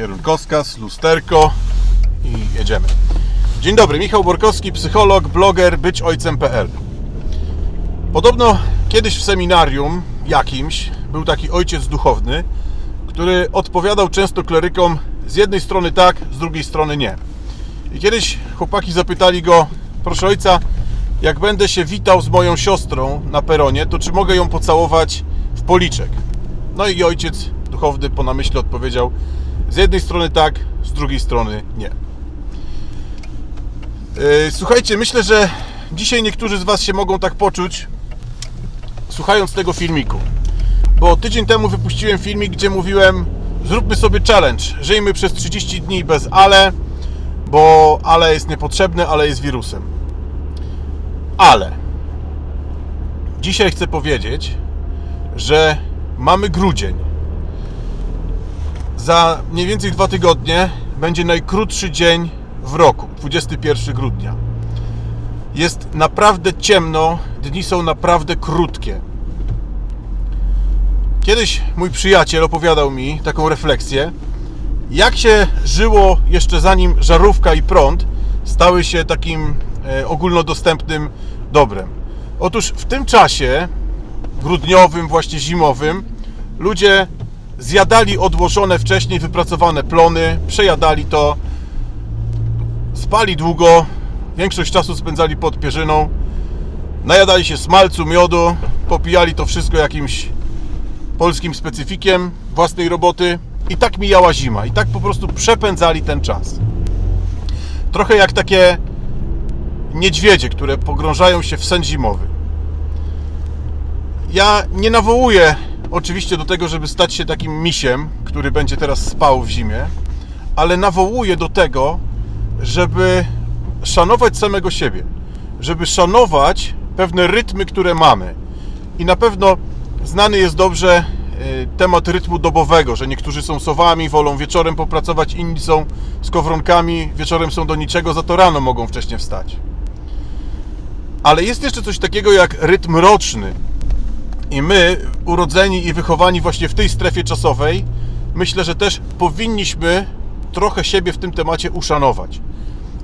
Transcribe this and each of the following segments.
Kierunkowskaz, lusterko i jedziemy. Dzień dobry, Michał Borkowski, psycholog, bloger, byćojcem.pl Podobno kiedyś w seminarium jakimś był taki ojciec duchowny, który odpowiadał często klerykom z jednej strony tak, z drugiej strony nie. I kiedyś chłopaki zapytali go, proszę ojca, jak będę się witał z moją siostrą na peronie, to czy mogę ją pocałować w policzek? No i ojciec duchowny po namyśle odpowiedział, z jednej strony tak, z drugiej strony nie. Yy, Słuchajcie, myślę, że dzisiaj niektórzy z Was się mogą tak poczuć, słuchając tego filmiku. Bo tydzień temu wypuściłem filmik, gdzie mówiłem, zróbmy sobie challenge, żyjmy przez 30 dni bez ale, bo ale jest niepotrzebne, ale jest wirusem. Ale dzisiaj chcę powiedzieć, że mamy grudzień. Za mniej więcej dwa tygodnie będzie najkrótszy dzień w roku, 21 grudnia. Jest naprawdę ciemno, dni są naprawdę krótkie. Kiedyś mój przyjaciel opowiadał mi taką refleksję, jak się żyło jeszcze zanim żarówka i prąd stały się takim e, ogólnodostępnym dobrem. Otóż w tym czasie grudniowym, właśnie zimowym, ludzie zjadali odłożone wcześniej wypracowane plony, przejadali to, spali długo, większość czasu spędzali pod pierzyną, najadali się smalcu, miodu, popijali to wszystko jakimś polskim specyfikiem własnej roboty i tak mijała zima i tak po prostu przepędzali ten czas. Trochę jak takie niedźwiedzie, które pogrążają się w sen zimowy. Ja nie nawołuję oczywiście do tego, żeby stać się takim misiem, który będzie teraz spał w zimie, ale nawołuję do tego, żeby szanować samego siebie, żeby szanować pewne rytmy, które mamy. I na pewno znany jest dobrze y, temat rytmu dobowego, że niektórzy są sowami, wolą wieczorem popracować, inni są skowronkami, wieczorem są do niczego, za to rano mogą wcześniej wstać. Ale jest jeszcze coś takiego jak rytm roczny. I my, urodzeni i wychowani właśnie w tej strefie czasowej, myślę, że też powinniśmy trochę siebie w tym temacie uszanować.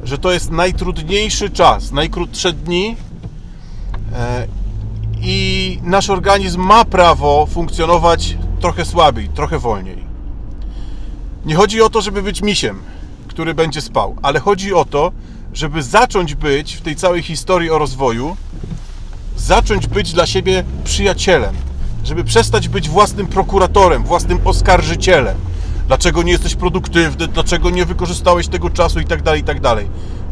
Że to jest najtrudniejszy czas, najkrótsze dni e, i nasz organizm ma prawo funkcjonować trochę słabiej, trochę wolniej. Nie chodzi o to, żeby być misiem, który będzie spał, ale chodzi o to, żeby zacząć być w tej całej historii o rozwoju, zacząć być dla siebie przyjacielem, żeby przestać być własnym prokuratorem, własnym oskarżycielem. Dlaczego nie jesteś produktywny, dlaczego nie wykorzystałeś tego czasu i tak dalej, i tak dalej.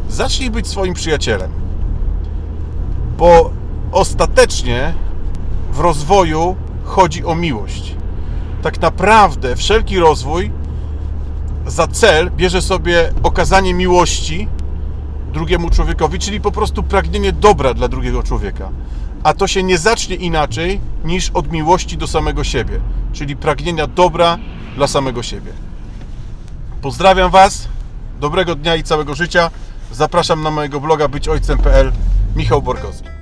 Zacznij być swoim przyjacielem. Bo ostatecznie w rozwoju chodzi o miłość. Tak naprawdę wszelki rozwój za cel bierze sobie okazanie miłości drugiemu człowiekowi, czyli po prostu pragnienie dobra dla drugiego człowieka. A to się nie zacznie inaczej niż od miłości do samego siebie, czyli pragnienia dobra dla samego siebie. Pozdrawiam Was, dobrego dnia i całego życia. Zapraszam na mojego bloga byćojcem.pl Michał Borkowski.